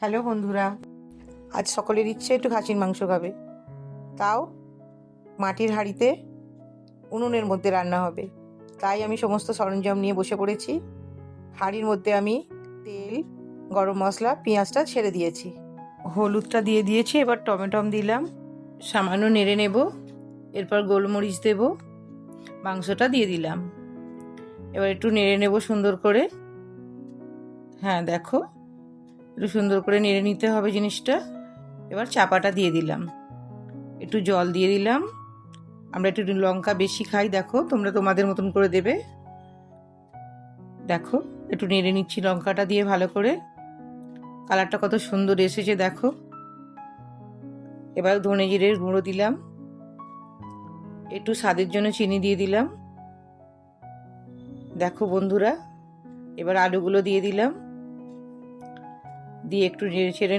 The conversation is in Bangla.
হ্যালো বন্ধুরা, আজ সকলের ইচ্ছে একটু খাসির মাংস খাবে। তাও মাটির হাঁড়িতে উনুনের মধ্যে রান্না হবে। তাই আমি সমস্ত সরঞ্জাম নিয়ে বসে পড়েছি। হাঁড়ির মধ্যে আমি তেল, গরম মশলা, পেঁয়াজটা ছেড়ে দিয়েছি। হলুদটা দিয়ে দিয়েছি, এবার টমেটম দিলাম। সামান্য নেড়ে নেব, এরপর গোলমরিচ দেব, মাংসটা দিয়ে দিলাম। এবার একটু নেড়ে নেব সুন্দর করে। হ্যাঁ দেখো। একটু সুন্দর করে নেড়ে নিতে হবে জিনিসটা। এবার চাপাটা দিয়ে দিলাম। একটু জল দিয়ে দিলাম। আমরা একটু লঙ্কা বেশি খাই, দেখো, তোমরা তোমাদের মতন করে দেবে। দেখো, একটু নেড়ে নিচ্ছি লঙ্কাটা দিয়ে ভালো করে। কালারটা কত সুন্দর এসেছে, দেখো। এবার ধনে জিরের গুঁড়ো দিলাম। একটু স্বাদের জন্য চিনি দিয়ে দিলাম। দেখো বন্ধুরা, এবার আলুগুলো দিয়ে দিলাম। দিয়ে একটু নেড়ে ছেড়ে